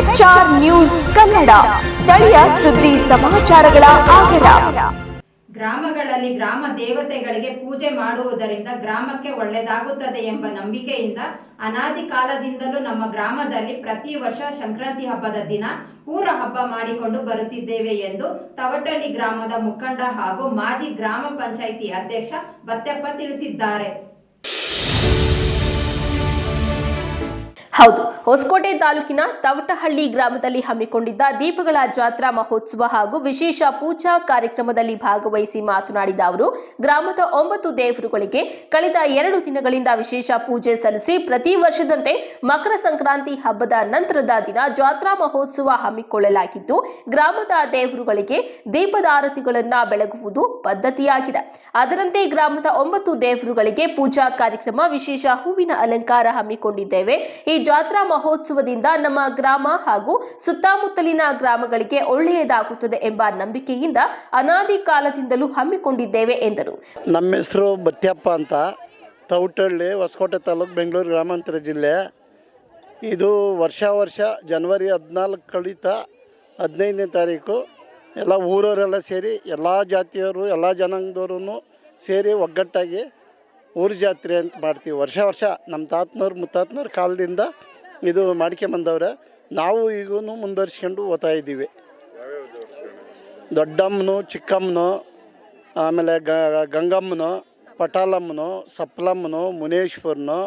HR news Kannada. ಸ್ಥಳೀಯ ಸುದ್ದಿ ಸಮಾಚಾರಗಳ ಆಗರ ಗ್ರಾಮಗಳಲ್ಲಿ ಗ್ರಾಮ ದೇವತೆಗಳಿಗೆ ಪೂಜೆ ಮಾಡುವುದರಿಂದ ಗ್ರಾಮಕ್ಕೆ ಒಳ್ಳೆಯದಾಗುತ್ತದೆ ಎಂಬ ನಂಬಿಕೆಯಿಂದ ಅನಾದಿ ಕಾಲದಿಂದಲೂ ನಮ್ಮ ಗ್ರಾಮದಲ್ಲಿ ಪ್ರತಿ ವರ್ಷ ಸಂಕ್ರಾಂತಿ ಹಬ್ಬದ ದಿನ ಊರ ಹಬ್ಬ ಮಾಡಿಕೊಂಡು ಬರುತ್ತಿದ್ದೇವೆ ಎಂದು ತವಟಳ್ಳಿ ಗ್ರಾಮದ ಮುಖಂಡ ಹಾಗೂ ಮಾಜಿ ಗ್ರಾಮ ಪಂಚಾಯಿತಿ ಅಧ್ಯಕ್ಷ ಬತ್ತೆಪ್ಪ ತಿಳಿಸಿದ್ದಾರೆ. ಹೌದು. ಹೊಸಕೋಟೆ ತಾಲೂಕಿನ ತವಟಹಳ್ಳಿ ಗ್ರಾಮದಲ್ಲಿ ಹಮ್ಮಿಕೊಂಡಿದ್ದ ದೀಪಗಳ ಜಾತ್ರಾ ಮಹೋತ್ಸವ ಹಾಗೂ ವಿಶೇಷ ಪೂಜಾ ಕಾರ್ಯಕ್ರಮದಲ್ಲಿ ಭಾಗವಹಿಸಿ ಮಾತನಾಡಿದ ಅವರು, ಗ್ರಾಮದ ಒಂಬತ್ತು ದೇವರುಗಳಿಗೆ ಕಳೆದ ಎರಡು ದಿನಗಳಿಂದ ವಿಶೇಷ ಪೂಜೆ ಸಲ್ಲಿಸಿ ಪ್ರತಿ ವರ್ಷದಂತೆ ಮಕರ ಸಂಕ್ರಾಂತಿ ಹಬ್ಬದ ನಂತರದ ದಿನ ಜಾತ್ರಾ ಮಹೋತ್ಸವ ಹಮ್ಮಿಕೊಳ್ಳಲಾಗಿದ್ದು, ಗ್ರಾಮದ ದೇವರುಗಳಿಗೆ ದೀಪದ ಆರತಿಗಳನ್ನು ಬೆಳಗುವುದು ಪದ್ಧತಿಯಾಗಿದೆ. ಅದರಂತೆ ಗ್ರಾಮದ ಒಂಬತ್ತು ದೇವರುಗಳಿಗೆ ಪೂಜಾ ಕಾರ್ಯಕ್ರಮ, ವಿಶೇಷ ಹೂವಿನ ಅಲಂಕಾರ ಹಮ್ಮಿಕೊಂಡಿದ್ದೇವೆ. ಈ ಜಾತ್ರಾ ಮಹೋತ್ಸವದಿಂದ ನಮ್ಮ ಗ್ರಾಮ ಹಾಗೂ ಸುತ್ತಮುತ್ತಲಿನ ಗ್ರಾಮಗಳಿಗೆ ಒಳ್ಳೆಯದಾಗುತ್ತದೆ ಎಂಬ ನಂಬಿಕೆಯಿಂದ ಅನಾದಿ ಕಾಲದಿಂದಲೂ ಹಮ್ಮಿಕೊಂಡಿದ್ದೇವೆ ಎಂದರು. ನಮ್ಮ ಹೆಸರು ಬತ್ಯಪ್ಪ ಅಂತ. ತೌಟಳ್ಳಿ, ಹೊಸಕೋಟೆ ತಾಲೂಕು ಬೆಂಗಳೂರು ಗ್ರಾಮಾಂತರ ಜಿಲ್ಲೆ. ಇದು ವರ್ಷ ವರ್ಷ ಜನವರಿ ಹದಿನಾಲ್ಕು ಕಳಿತ ಹದಿನೈದನೇ ತಾರೀಕು ಎಲ್ಲ ಊರವರೆಲ್ಲ ಸೇರಿ ಎಲ್ಲ ಜಾತಿಯವರು, ಎಲ್ಲ ಜನಾಂಗದವ್ರೂ ಸೇರಿ ಒಗ್ಗಟ್ಟಾಗಿ ಊರು ಜಾತ್ರೆ ಅಂತ ಮಾಡ್ತೀವಿ. ವರ್ಷ ವರ್ಷ ನಮ್ಮ ತಾತನವ್ರು, ಮುತ್ತಾತನವ್ರ ಕಾಲದಿಂದ ಇದು ಮಾಡ್ಕೊಂಬಂದವ್ರೆ ನಾವು ಈಗೂ ಮುಂದುವರಿಸ್ಕೊಂಡು ಓದ್ತಾ ಇದ್ದೀವಿ. ದೊಡ್ಡಮ್ಮನು, ಚಿಕ್ಕಮ್ಮನು, ಆಮೇಲೆ ಗಂಗಮ್ಮನು, ಪಟಾಲಮ್ಮನು, ಸಪ್ಲಮ್ಮನು, ಮುನೇಶ್ವರನು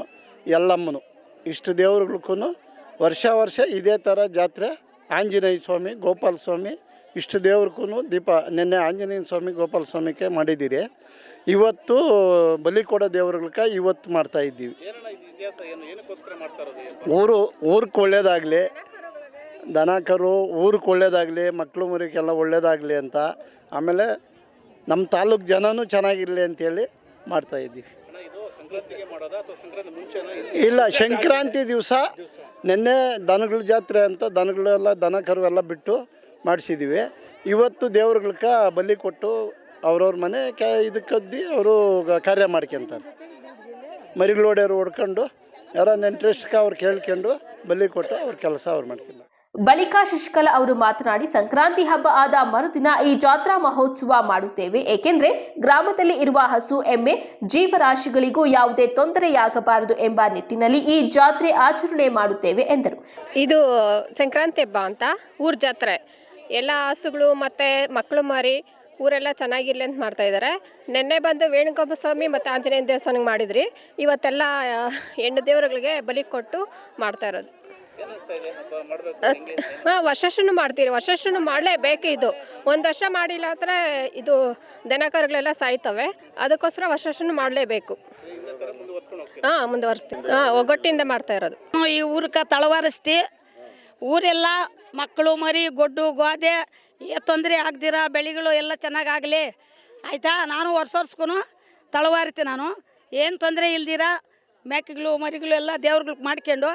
ಎಲ್ಲಮ್ಮನು ಇಷ್ಟು ದೇವ್ರುಗಳ್ಗೂ ವರ್ಷ ವರ್ಷ ಇದೇ ಥರ ಜಾತ್ರೆ. ಆಂಜನೇಯ ಸ್ವಾಮಿ, ಗೋಪಾಲ ಸ್ವಾಮಿ ಇಷ್ಟು ದೇವ್ರಿಗೂ ದೀಪ ನಿನ್ನೆ ಆಂಜನೇಯ ಸ್ವಾಮಿ ಗೋಪಾಲ ಸ್ವಾಮಿಗೆ ಮಾಡಿದ್ದೀರಿ. ಇವತ್ತು ಬಲಿ ಕೊಡೋ ದೇವ್ರುಗಳ್ಗೆ ಇವತ್ತು ಮಾಡ್ತಾ ಇದ್ದೀವಿ. ಊರು ಊರಿಗೆ ಒಳ್ಳೇದಾಗಲಿ. ದನ ಕರು ಊರಿಗೆ ಒಳ್ಳೇದಾಗಲಿ ಮಕ್ಕಳು ಮರಿಗೆಲ್ಲ ಒಳ್ಳೇದಾಗಲಿ ಅಂತ. ಆಮೇಲೆ ನಮ್ಮ ತಾಲೂಕು ಜನನೂ ಚೆನ್ನಾಗಿರಲಿ ಅಂತೇಳಿ ಮಾಡ್ತಾ ಇದ್ದೀವಿ. ಇಲ್ಲ? ಸಂಕ್ರಾಂತಿ ದಿವಸ ನಿನ್ನೆ ದನಗಳ ಜಾತ್ರೆ ಅಂತ ದನಗಳೆಲ್ಲ ದನ ಕರು ಎಲ್ಲ ಬಿಟ್ಟು ಮಾಡಿಸಿದ್ದೀವಿ ಇವತ್ತು ದೇವ್ರುಗಳ್ಗೆ ಬಲಿ ಕೊಟ್ಟು ಅವ್ರವ್ರ ಮನೆ ಕ ಇದಕ್ಕದ್ದಿ ಅವರು ಕಾರ್ಯ ಮಾಡ್ಕೊತಾರೆ. ಮರಿಗಳೋಡ್ಯವ್ರು ಹೊಡ್ಕೊಂಡು ಯಾರೋ ನೆಂಟ್ರೆಸ್ಟ್ಗೆ ಅವ್ರು ಕೇಳ್ಕೊಂಡು ಬಲಿ ಕೊಟ್ಟು ಅವ್ರ ಕೆಲಸ ಅವ್ರು ಮಾಡ್ಕೊಂಡು ಬಳಿಕ ಶಶಿಕಲಾ ಅವರು ಮಾತನಾಡಿ ಸಂಕ್ರಾಂತಿ ಹಬ್ಬ ಆದ ಮರುದಿನ ಈ ಜಾತ್ರಾ ಮಹೋತ್ಸವ ಮಾಡುತ್ತೇವೆ. ಏಕೆಂದ್ರೆ ಗ್ರಾಮದಲ್ಲಿ ಇರುವ ಹಸು ಎಮ್ಮೆ ಜೀವರಾಶಿಗಳಿಗೂ ಯಾವುದೇ ತೊಂದರೆಯಾಗಬಾರದು ಎಂಬ ನಿಟ್ಟಿನಲ್ಲಿ ಈ ಜಾತ್ರೆ ಆಚರಣೆ ಮಾಡುತ್ತೇವೆ ಎಂದರು. ಇದು ಸಂಕ್ರಾಂತಿ ಹಬ್ಬ ಅಂತ ಊರ್ ಜಾತ್ರೆ. ಎಲ್ಲ ಹಸುಗಳು ಮತ್ತು ಮಕ್ಕಳು ಮಾರಿ ಊರೆಲ್ಲ ಚೆನ್ನಾಗಿರ್ಲಿ ಅಂತ ಮಾಡ್ತಾ ಇದ್ದಾರೆ ನಿನ್ನೆ ಬಂದು ವೇಣುಗೋಪ ಸ್ವಾಮಿ ಮತ್ತು ಆಂಜನೇಯ ದೇವಸ್ಥಾನಕ್ಕೆ ಮಾಡಿದ್ರಿ. ಇವತ್ತೆಲ್ಲ ಹೆಣ್ಣು ದೇವರುಗಳಿಗೆ ಬಲಿ ಕೊಟ್ಟು ಮಾಡ್ತಾ ಇರೋದು. ಹಾಂ ವರ್ಷನು ಮಾಡ್ತೀರಿ. ವರ್ಷಷ್ಟು ಮಾಡಲೇಬೇಕು ಇದು. ಒಂದು ವರ್ಷ ಮಾಡಿಲ್ಲ ಅಂದರೆ ಇದು ದನಕರುಗಳೆಲ್ಲ ಸಾಯ್ತವೆ. ಅದಕ್ಕೋಸ್ಕರ ವರ್ಷನು ಮಾಡಲೇಬೇಕು ಹಾಂ, ಮುಂದುವರಿಸ್ತೀವಿ. ಹಾಂ, ಒಗ್ಗಟ್ಟಿಂದ ಮಾಡ್ತಾ ಇರೋದು. ಈ ಊರಕ್ಕೆ ತಳವಾರಿಸ್ತಿ. ಊರೆಲ್ಲ ಮಕ್ಕಳು ಮರಿ, ಗೊಡ್ಡು ಗೋದೆ ತೊಂದರೆ ಆಗ್ದಿರ, ಬೆಳೆಗಳು ಎಲ್ಲ ಚೆನ್ನಾಗಾಗಲಿ. ಆಯಿತಾ? ನಾನು ವರ್ಷ ವರ್ಷಕ್ಕೂ ತಳವಾರಿತಿ ನಾನು. ಏನು ತೊಂದರೆ ಇಲ್ದಿರ ಮೇಕೆಗಳು, ಮರಿಗಳು ಎಲ್ಲ ದೇವ್ರುಗಳಿಗೆ ಮಾಡ್ಕೊಂಡು,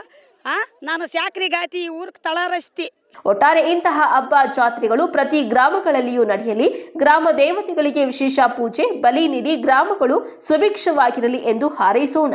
ಆ? ನಾನು ಸಾಕ್ರಿ ಗಾತಿ, ಈ ಊರಿಗೆ ತಳರಸ್ತಿ ಒಟ್ಟಾರೆ ಇಂತಹ ಹಬ್ಬ ಜಾತ್ರೆಗಳು ಪ್ರತಿ ಗ್ರಾಮಗಳಲ್ಲಿಯೂ ನಡೆಯಲಿ. ಗ್ರಾಮ ದೇವತೆಗಳಿಗೆ ವಿಶೇಷ ಪೂಜೆ, ಬಲಿ ನೀಡಿ ಗ್ರಾಮಗಳು ಸುಭಿಕ್ಷವಾಗಿರಲಿ ಎಂದು ಹಾರೈಸೋಣ.